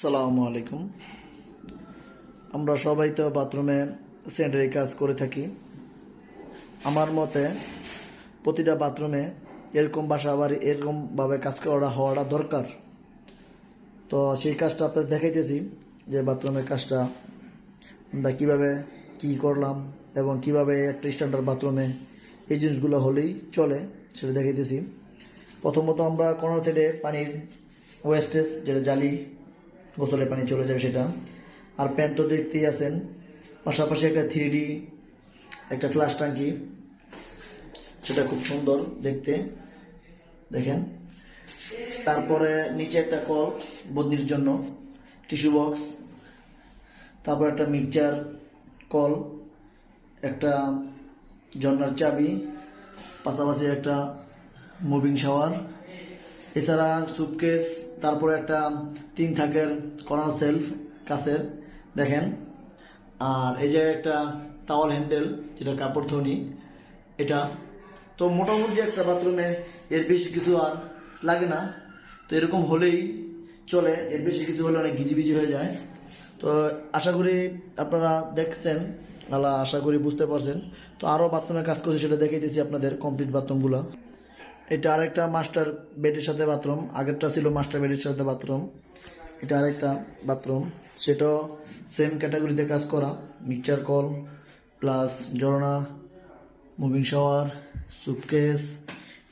সালামু আলাইকুম। আমরা সবাই তো বাথরুমে স্যানিটারি কাজ করে থাকি। আমার মতে প্রতিটা বাথরুমে এরকম বাসা বাড়ি এরকমভাবে কাজ করা হওয়াটা দরকার। তো সেই কাজটা আপনাদের দেখাইতেছি যে বাথরুমের কাজটা আমরা কীভাবে কি করলাম এবং কীভাবে একটা স্ট্যান্ডার্ড বাথরুমে এই জিনিসগুলো হলেই চলে সেটা দেখাইতেছি। প্রথমত আমরা কোনো সাইডে পানির ওয়েস্টেজ যেটা জালি গোসলের পানি চলে যাবে সেটা। আর প্যান তো দেখতেই আছেন। পাশাপাশি একটা থ্রি একটা ফ্লাশ ট্যাঙ্কি, সেটা খুব সুন্দর দেখতে। দেখেন। তারপরে নিচে একটা কল বদনির জন্য, টিস্যু বক্স, তারপর একটা মিক্সচার কল, একটা জন্নার চাবি, পাশাপাশি একটা মুভিং শাওয়ার এছাড়া সুটকেস তারপরে একটা তিন থাকের কর্নার সেলফ কাছের, দেখেন। আর এই যে একটা টাওয়াল হ্যান্ডেল যেটা কাপড় ধনি, এটা। তো মোটামুটি একটা বাথরুমে এর বেশি কিছু আর লাগে না। তো এরকম হলেই চলে, এর বেশি কিছু হলে অনেক গিজিবিজি হয়ে যায়। তো আশা করি আপনারা দেখছেন, আল্লাহ আশা করি বুঝতে পারছেন। তো আরও বাথরুমের কাজ করছি সেটা দেখাইতেছি আপনাদের কমপ্লিট বাথরুমগুলো। এটা আরেকটা মাস্টার বেডের সাথে বাথরুম, আগেরটা ছিল মাস্টার বেডের সাথে বাথরুম। এটা আরেকটা বাথরুম। সেটাও সেম ক্যাটাগরিতে কাজ করা। মিক্সচার কল plus জরনা moving shower soap case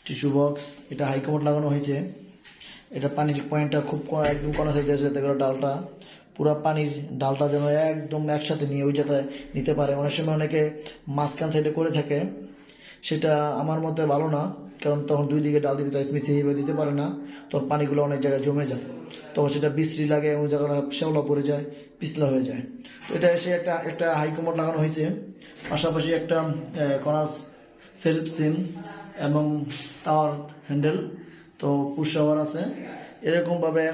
tissue box এটা হাইকমোড লাগানো হয়েছে। এটা পানির পয়েন্টটা খুব একদম সাইডে আছে যাতে করে ডালটা, পুরা পানির ডালটা যেন একদম একসাথে নিয়ে ওই যাতে নিতে পারে। অনেক সময় অনেকে মাঝখান সাইডে করে থাকে। সেটা আমার মতে ভালো না। কারণ তখন দুই দিকে ডাল দিতে চাই হিসেবে দিতে পারে না, তখন পানিগুলো অনেক জায়গায় জমে যায়। তখন সেটা বিশ্রী লাগে এবং জায়গাটা শ্যাওলা পড়ে যায়, পিছলা হয়ে যায়। তো এটা এসে একটা একটা হাইকমোড লাগানো হয়েছে। পাশাপাশি একটা কনাস সেলফ সিম এবং টাওয়ার হ্যান্ডেল তো পুশ শাওয়ার আছে। এরকমভাবে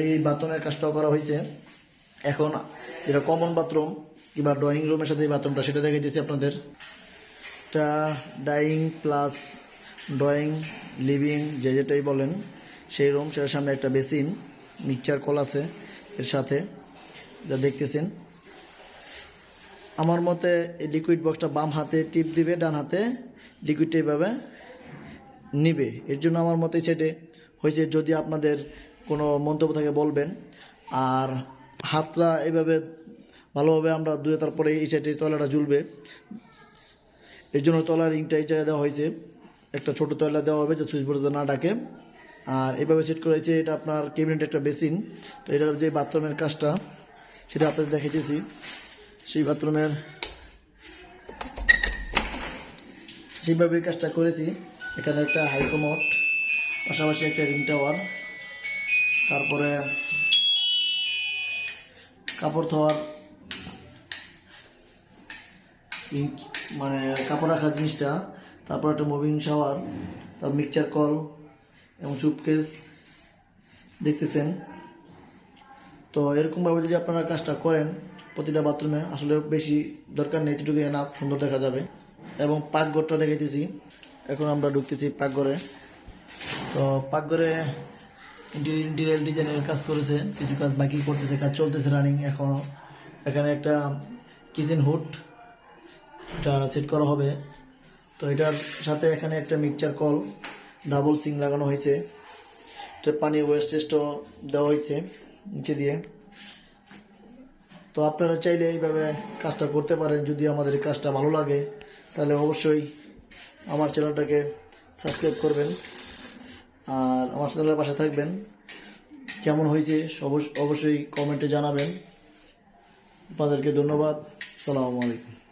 এই বাথরুমের কাজটাও করা হয়েছে। এখন যেটা কমন বাথরুম কিংবা ড্রয়িং রুমের সাথে এই বাথরুমটা সেটা দেখে দিয়েছি আপনাদের। এটা ডাইং প্লাস ড্রয়িং, লিভিং, যে যেটাই বলেন, সেই রুম, সেটার সামনে একটা বেসিন, মিক্সচার কল আছে এর সাথে, যা দেখতেছেন। আমার মতে এই লিকুইড বক্সটা বাম হাতে টিপ দিবে, ডান হাতে লিকুইডটা এইভাবে নিবে। এর জন্য আমার মতে সেটে হয়েছে যদি আপনাদের কোনো মন্তব্য থাকে বলবেন। আর হাতটা এভাবে ভালোভাবে আমরা দুয়ে তারপরে এই সাইডে তলাটা ঝুলবে। এর জন্য তলার রিংটা এই জায়গায় দেওয়া হয়েছে। একটা ছোট তয়লা দেওয়া হবে যে সুইচ বোর্ড না ডাকে। আর এভাবে সেট করা হয়েছে, এটা আপনার কেবিনেট একটা বেসিন তো এটার যে বাথরুমের কাজটা, সেটা আপনাদের দেখাইতেছি। সেই বাথরুমের সেইভাবে কাজটা করেছি। এখানে একটা হাইকোমোট পাশাপাশি একটা রিং টাওয়ার তারপরে কাপড় ধোয়ার মানে কাপড় রাখার জিনিসটা। তারপর একটা মুভিং শাওয়ার তারপর মিক্সচার কল এবং চুপকেস দেখতেছেন। তো এরকমভাবে যদি আপনারা কাজটা করেন, প্রতিটা বাথরুমে আসলে বেশি দরকার নেই এতটুকু এনাফ সুন্দর দেখা যাবে। এবং পাকঘরটা দেখাইতেছি। এখন আমরা ঢুকতেছি পাকঘরে। তো পাকঘরে ইন্টেরিয়াল ডিজাইনের কাজ করেছে, কিছু কাজ বাকি করতেছে, কাজ চলতেছে রানিং এখনও এখানে একটা কিচেন হুড এটা সেট করা হবে। তো এটার সাথে এখানে একটা মিক্সচার কল ডাবল সিং লাগানো হয়েছে। এটা পানি ওয়েস্টেজটাও দেওয়া হয়েছে নিচে দিয়ে। তো আপনারা চাইলে এইভাবে কাজটা করতে পারেন, যদি আমাদের কাজটা ভালো লাগে, তাহলে অবশ্যই আমার চ্যানেলটাকে সাবস্ক্রাইব করবেন। আর আমার চ্যানেলের পাশে থাকবেন। কেমন হয়েছে অবশ্য- অবশ্যই কমেন্টে জানাবেন। আপনাদেরকে ধন্যবাদ। সালামু আলাইকুম।